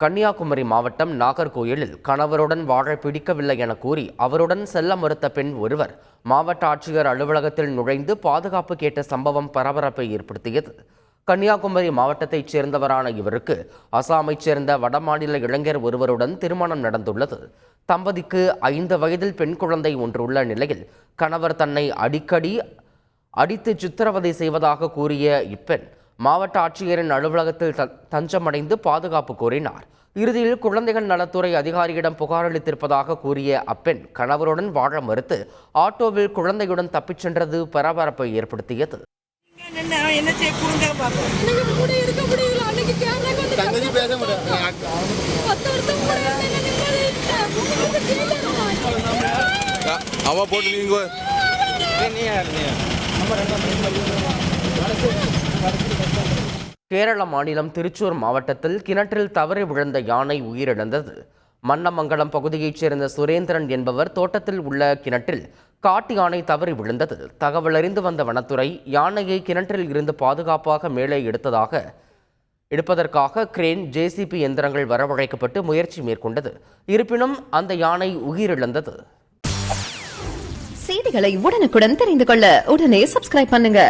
கன்னியாகுமரி மாவட்டம் நாகர்கோயிலில் கணவருடன் வாழ பிடிக்கவில்லை என கூறி அவருடன் செல்ல மறுத்த பெண் ஒருவர் மாவட்ட ஆட்சியர் அலுவலகத்தில் நுழைந்து பாதுகாப்பு கேட்ட சம்பவம் பரபரப்பை ஏற்படுத்தியது. கன்னியாகுமரி மாவட்டத்தைச் சேர்ந்தவரான இவருக்கு அசாமைச் சேர்ந்த வடமாநில இளைஞர் ஒருவருடன் திருமணம் நடந்துள்ளது. தம்பதிக்கு ஐந்து வயதில் பெண் குழந்தை ஒன்று உள்ள நிலையில் கணவர் தன்னை அடிக்கடி அடித்து சித்திரவதை செய்வதாக கூறிய இப்பெண் மாவட்ட ஆட்சியரின் அலுவலகத்தில் த- தஞ்சமடைந்து பாதுகாப்பு கோரினார். இறுதியில் குழந்தைகள் நலத்துறை அதிகாரியிடம் புகார் அளித்திருப்பதாக கூறிய அப்பெண் கணவருடன் வாழ மறுத்து ஆட்டோவில் குழந்தையுடன் தப்பிச் சென்றது பரபரப்பை ஏற்படுத்தியது. அவ போட்டு நீங்க கேரள மாநிலம் திருச்சூர் மாவட்டத்தில் கிணற்றில் தவறி விழுந்த யானை உயிரிழந்தது. மன்னமங்கலம் பகுதியைச் சேர்ந்த சுரேந்திரன் என்பவர் தோட்டத்தில் உள்ள கிணற்றில் காட்டு யானை தவறி விழுந்தது. தகவல் அறிந்து வந்த வனத்துறை யானையை கிணற்றில் இருந்து பாதுகாப்பாக மேலே எடுத்ததாக எடுப்பதற்காக கிரேன் ஜேசிபி எந்திரங்கள் வரவழைக்கப்பட்டு முயற்சி மேற்கொண்டது. இருப்பினும் அந்த யானை உயிரிழந்தது. செய்திகளை உடனுக்குடன் தெரிந்து கொள்ள உடனே சப்ஸ்கிரைப் பண்ணுங்க.